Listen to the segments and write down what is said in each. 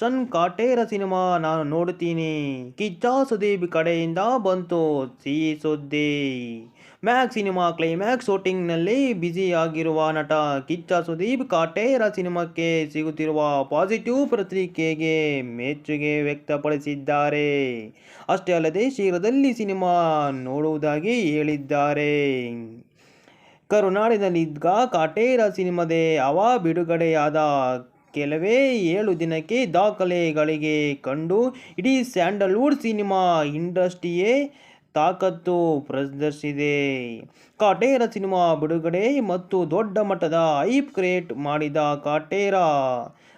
Darshan Kaatera cinema ನಾನು ನೋಡುತ್ತೀನಿ. ಕಿಚ್ಚ ಸುದೀಪ್ ಕಡೆಯಿಂದ ಬಂತು ಸಿಹಿ ಸುದ್ದಿ ಮ್ಯಾಕ್ ಸಿನಿಮಾ ಕ್ಲೈಮ್ಯಾಕ್ಸ್ ಶೂಟಿಂಗ್ನಲ್ಲಿ ಬ್ಯುಸಿ ಆಗಿರುವ ನಟ ಕಿಚ್ಚ ಸುದೀಪ್ ಕಾಟೇರ ಸಿನಿಮಾಕ್ಕೆ ಸಿಗುತ್ತಿರುವ ಪಾಸಿಟಿವ್ ಪ್ರತಿಕ್ರಿಯೆಗೆ ಮೆಚ್ಚುಗೆ ವ್ಯಕ್ತಪಡಿಸಿದ್ದಾರೆ. ಅಷ್ಟೇ ಅಲ್ಲದೆ ಶೀಘ್ರದಲ್ಲಿ ಸಿನಿಮಾ ನೋಡುವುದಾಗಿ ಹೇಳಿದ್ದಾರೆ. ಕರುನಾಡಿನಲ್ಲಿದ್ದ ಕಾಟೇರ ಸಿನಿಮಾದೇ ಅವ ಬಿಡುಗಡೆಯಾದ ಕೆಲವೇ ಏಳು ದಿನಕ್ಕೆ ದಾಖಲೆಗಳಿಗೆ ಕಂಡು ಇಡೀ ಸ್ಯಾಂಡಲ್ವುಡ್ ಸಿನಿಮಾ ಇಂಡಸ್ಟ್ರಿಯೇ ತಾಕತ್ತು ಪ್ರದರ್ಶಿಸಿದೆ. ಕಾಟೇರ ಸಿನಿಮಾ ಬಿಡುಗಡೆ ಮತ್ತು ದೊಡ್ಡ ಮಟ್ಟದ ಐಪ್ ಕ್ರಿಯೇಟ್ ಮಾಡಿದ ಕಾಟೇರ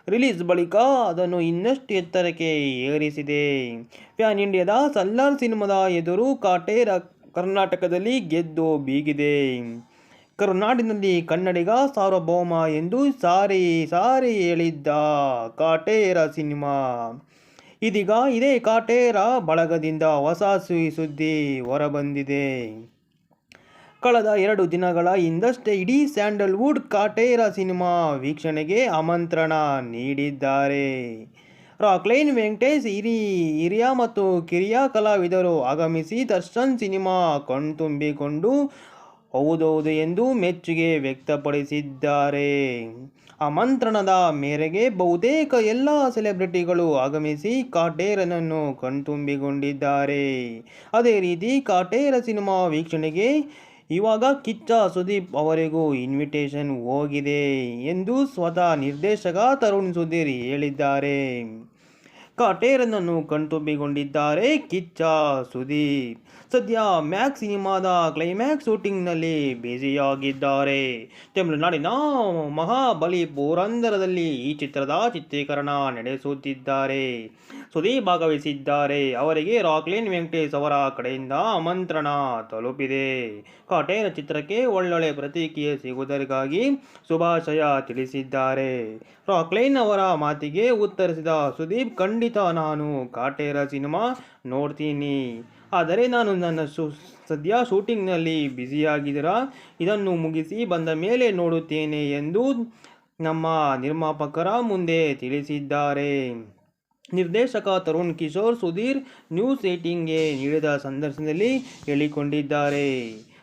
ರಿಲೀಸ್ ಬಳಿಕ ಅದನ್ನು ಇನ್ನಷ್ಟು ಎತ್ತರಕ್ಕೆ ಏರಿಸಿದೆ. ಪ್ಯಾನ್ ಇಂಡಿಯಾದ ಸಲ್ಲಾರ್ ಸಿನಿಮಾದ ಎದುರು ಕಾಟೇರ ಕರ್ನಾಟಕದಲ್ಲಿ ಗೆದ್ದು ಬೀಗಿದೆ. ಕರುನಾಡಿನಲ್ಲಿ ಕನ್ನಡಿಗ ಸಾರ್ವಭೌಮ ಎಂದು ಸಾರಿ ಸಾರಿ ಹೇಳಿದ್ದ ಕಾಟೇರ ಸಿನಿಮಾ. ಇದೀಗ ಇದೇ ಕಾಟೇರ ಬಳಗದಿಂದ ಹೊಸ ಸುದ್ದಿ ಹೊರಬಂದಿದೆ. ಕಳೆದ ಎರಡು ದಿನಗಳ ಹಿಂದಷ್ಟೇ ಇಡೀ ಸ್ಯಾಂಡಲ್ವುಡ್ ಕಾಟೇರ ಸಿನಿಮಾ ವೀಕ್ಷಣೆಗೆ ಆಮಂತ್ರಣ ನೀಡಿದ್ದಾರೆ. ರಾಕ್ಲೈನ್ ವೆಂಕಟೇಶ್, ಹಿರಿ, ಹಿರಿಯ ಮತ್ತು ಕಿರಿಯ ಕಲಾವಿದರು ಆಗಮಿಸಿ ದರ್ಶನ್ ಸಿನಿಮಾ ಕಣ್ತುಂಬಿಕೊಂಡು ಹೌದೌದು ಎಂದು ಮೆಚ್ಚುಗೆ ವ್ಯಕ್ತಪಡಿಸಿದ್ದಾರೆ. ಆಮಂತ್ರಣದ ಮೇರೆಗೆ ಬಹುತೇಕ ಎಲ್ಲ ಸೆಲೆಬ್ರಿಟಿಗಳು ಆಗಮಿಸಿ ಕಾಟೇರನನ್ನು ಕಣ್ತುಂಬಿಕೊಂಡಿದ್ದಾರೆ. ಅದೇ ರೀತಿ ಕಾಟೇರ ಸಿನಿಮಾ ವೀಕ್ಷಣೆಗೆ ಇವಾಗ ಕಿಚ್ಚ ಸುದೀಪ್ ಅವರಿಗೂ ಇನ್ವಿಟೇಷನ್ ಹೋಗಿದೆ ಎಂದು ಸ್ವತಃ ನಿರ್ದೇಶಕ ತರುಣ್ ಸುಧೀರ್ ಹೇಳಿದ್ದಾರೆ. ಕಾಟೇರನನ್ನು ಕಣ್ತುಂಬಿಕೊಂಡಿದ್ದಾರೆ. ಕಿಚ್ಚ ಸುದೀಪ್ ಸದ್ಯ ಮ್ಯಾಕ್ ಸಿನಿಮಾದ ಕ್ಲೈಮ್ಯಾಕ್ಸ್ ಶೂಟಿಂಗ್ನಲ್ಲಿ ಬ್ಯುಸಿಯಾಗಿದ್ದಾರೆ. ತಮಿಳುನಾಡಿನ ಮಹಾಬಲಿಪುರಂದರದಲ್ಲಿ ಈ ಚಿತ್ರದ ಚಿತ್ರೀಕರಣ ನಡೆಸುತ್ತಿದ್ದಾರೆ. ಸುದೀಪ್ ಭಾಗವಹಿಸಿದ್ದಾರೆ ಅವರಿಗೆ ರಾಕ್ಲಿನ್ ವೆಂಕಟೇಶ್ ಅವರ ಕಡೆಯಿಂದ ಆಮಂತ್ರಣ ತಲುಪಿದೆ. ಕಾಟೇರ ಚಿತ್ರಕ್ಕೆ ಒಳ್ಳೊಳ್ಳೆ ಪ್ರತಿಕ್ರಿಯೆ ಸಿಗುವುದಕ್ಕಾಗಿ ಶುಭಾಶಯ ತಿಳಿಸಿದ್ದಾರೆ. ರಾಕ್ಲೈನ್ ಅವರ ಮಾತಿಗೆ ಉತ್ತರಿಸಿದ ಸುದೀಪ್, ಖಂಡಿತ ನಾನು ಕಾಟೇರ ಸಿನಿಮಾ ನೋಡ್ತೀನಿ. ಆದರೆ ನಾನು ನನ್ನ ಶು ಸದ್ಯ ಶೂಟಿಂಗ್ನಲ್ಲಿ ಬ್ಯುಸಿಯಾಗಿದ್ದೀರ? ಇದನ್ನು ಮುಗಿಸಿ ಬಂದ ಮೇಲೆ ನೋಡುತ್ತೇನೆ ಎಂದು ನಮ್ಮ ನಿರ್ಮಾಪಕರ ಮುಂದೆ ತಿಳಿಸಿದ್ದಾರೆ. ನಿರ್ದೇಶಕ ತರುಣ್ ಕಿಶೋರ್ ಸುಧೀರ್ ನ್ಯೂಸ್ ಏಟಿಂಗ್ಗೆ ನೀಡಿದ ಸಂದರ್ಶನದಲ್ಲಿ ಹೇಳಿಕೊಂಡಿದ್ದಾರೆ.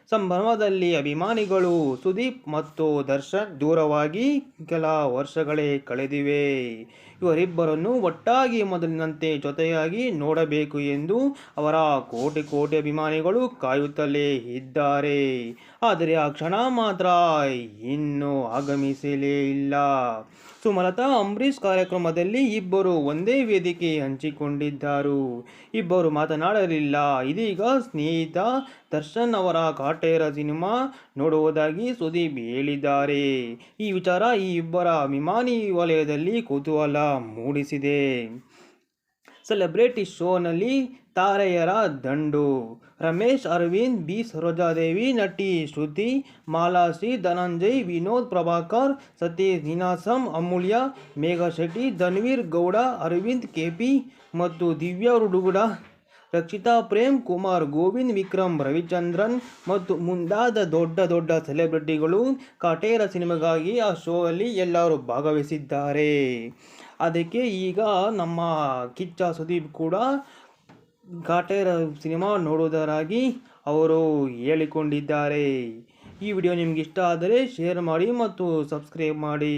ಸಂಭ್ರಮದಲ್ಲಿ ಅಭಿಮಾನಿಗಳು ಸುದೀಪ್ ಮತ್ತು ದರ್ಶನ್ ದೂರವಾಗಿ ಕೆಲ ವರ್ಷಗಳೇ ಕಳೆದಿವೆ. ಇವರಿಬ್ಬರನ್ನು ಒಟ್ಟಾಗಿ ಮೊದಲಿನಂತೆ ಜೊತೆಯಾಗಿ ನೋಡಬೇಕು ಎಂದು ಅವರ ಕೋಟಿ ಕೋಟಿ ಅಭಿಮಾನಿಗಳು ಕಾಯುತ್ತಲೇ ಇದ್ದಾರೆ. ಆದರೆ ಆ ಕ್ಷಣ ಮಾತ್ರ ಇನ್ನೂ ಆಗಮಿಸಲೇ ಇಲ್ಲ. ಸುಮಲತಾ ಅಂಬರೀಷ್ ಕಾರ್ಯಕ್ರಮದಲ್ಲಿ ಇಬ್ಬರು ಒಂದೇ ವೇದಿಕೆ ಹಂಚಿಕೊಂಡಿದ್ದರು. ಇಬ್ಬರು ಮಾತನಾಡಲಿಲ್ಲ. ಇದೀಗ ಸ್ನೇಹಿತ ದರ್ಶನ್ ಅವರ ಕಾಟೇರ ಸಿನಿಮಾ ನೋಡುವುದಾಗಿ ಸುದೀಪ್ ಹೇಳಿದ್ದಾರೆ. ಈ ವಿಚಾರ ಈ ಇಬ್ಬರ ಅಭಿಮಾನಿ ವಲಯದಲ್ಲಿ ಕುತೂಹಲ ಮೂಡಿಸಿದೆ. ಸೆಲೆಬ್ರಿಟಿ ಶೋನಲ್ಲಿ ತಾರೆಯರ ದಂಡು. ರಮೇಶ್, ಅರವಿಂದ್, ಬಿ. ಸರೋಜಾದೇವಿ, ನಟಿ ಶ್ರುತಿ ಮಾಲಾಶ್ರೀ ಧನಂಜಯ್, ವಿನೋದ್, ಪ್ರಭಾಕರ್, ಸತೀಶ್, ನಿನಾಸಂ, ಅಮೂಲ್ಯ, ಮೇಘಾ ಶೆಟ್ಟಿ, ಧನ್ವೀರ್ ಗೌಡ, ಅರವಿಂದ್, ಕೆಪಿ ಮತ್ತು ದಿವ್ಯಾ ರುಡುಗುಡ, ರಕ್ಷಿತಾ ಪ್ರೇಮ್, ಕುಮಾರ್ ಗೋವಿಂದ್, ವಿಕ್ರಮ್, ರವಿಚಂದ್ರನ್ ಮತ್ತು ಮುಂದಾದ ದೊಡ್ಡ ದೊಡ್ಡ ಸೆಲೆಬ್ರಿಟಿಗಳು ಕಾಟೇರ ಸಿನಿಮಾಗಾಗಿ ಆ ಶೋ ಅಲ್ಲಿ ಎಲ್ಲರೂ ಭಾಗವಹಿಸಿದ್ದಾರೆ. ಅದಕ್ಕೆ ಈಗ ನಮ್ಮ ಕಿಚ್ಚ ಸುದೀಪ್ ಕೂಡ ಕಾಟೇರ ಸಿನಿಮಾ ನೋಡುವುದರಾಗಿ ಅವರು ಹೇಳಿಕೊಂಡಿದ್ದಾರೆ. ಈ ವಿಡಿಯೋ ನಿಮ್ಗೆ ಇಷ್ಟ ಆದರೆ ಶೇರ್ ಮಾಡಿ ಮತ್ತು ಸಬ್ಸ್ಕ್ರೈಬ್ ಮಾಡಿ.